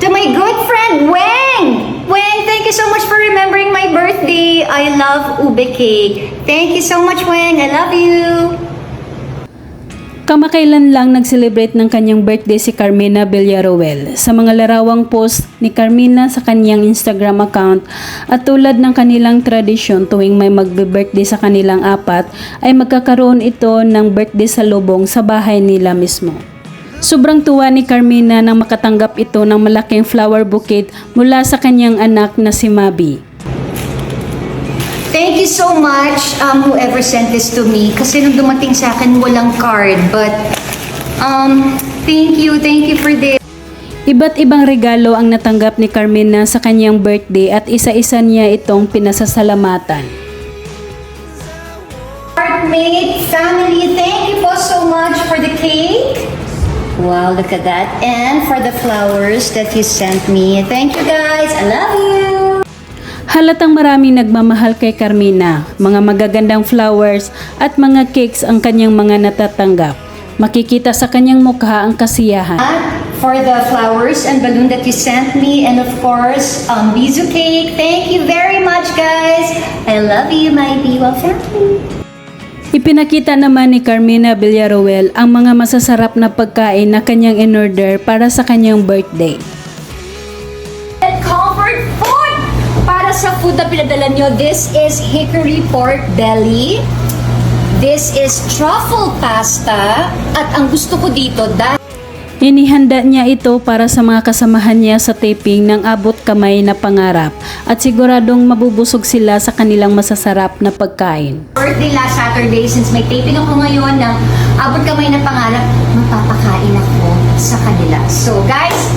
to my good friend, Weng! Weng, thank you so much for remembering my birthday. I love ube cake. Thank you so much, Weng. I love you. Kamakailan lang nag-celebrate ng kanyang birthday si Carmina Villaruel. Sa mga larawang post ni Carmina sa kanyang Instagram account at tulad ng kanilang tradisyon tuwing may magbe-birthday sa kanilang apat ay magkakaroon ito ng birthday sa lubong sa bahay nila mismo. Sobrang tuwa ni Carmina nang makatanggap ito ng malaking flower bouquet mula sa kanyang anak na si Mabi. Thank you so much, um, whoever sent this to me. Kasi nung dumating sa akin, walang card. But, um, thank you, thank you for this. Iba't ibang regalo ang natanggap ni Carmina sa kanyang birthday at isa-isa niya itong pinasasalamatan. Heartmate family, thank you po so much for the cake. Wow, look at that. And for the flowers that you sent me. Thank you guys. I love you. Halatang maraming nagmamahal kay Carmina, mga magagandang flowers at mga cakes ang kanyang mga natatanggap. Makikita sa kanyang mukha ang kasiyahan. For the flowers and balloon that you sent me. And of course, um, Bizu cake. Thank you very much, guys. I love you, my Biwa family. Ipinakita naman ni Carmina Villaruel ang mga masasarap na pagkain na kanyang in-order para sa kanyang birthday. comfort food para sa food na pinadala nyo. This is hickory pork belly. This is truffle pasta. At ang gusto ko dito, dahil Inihanda niya ito para sa mga kasamahan niya sa taping ng abot kamay na pangarap at siguradong mabubusog sila sa kanilang masasarap na pagkain. birthday last Saturday, since may taping ako ngayon ng abot kamay na pangarap, mapapakain ako sa kanila. So guys,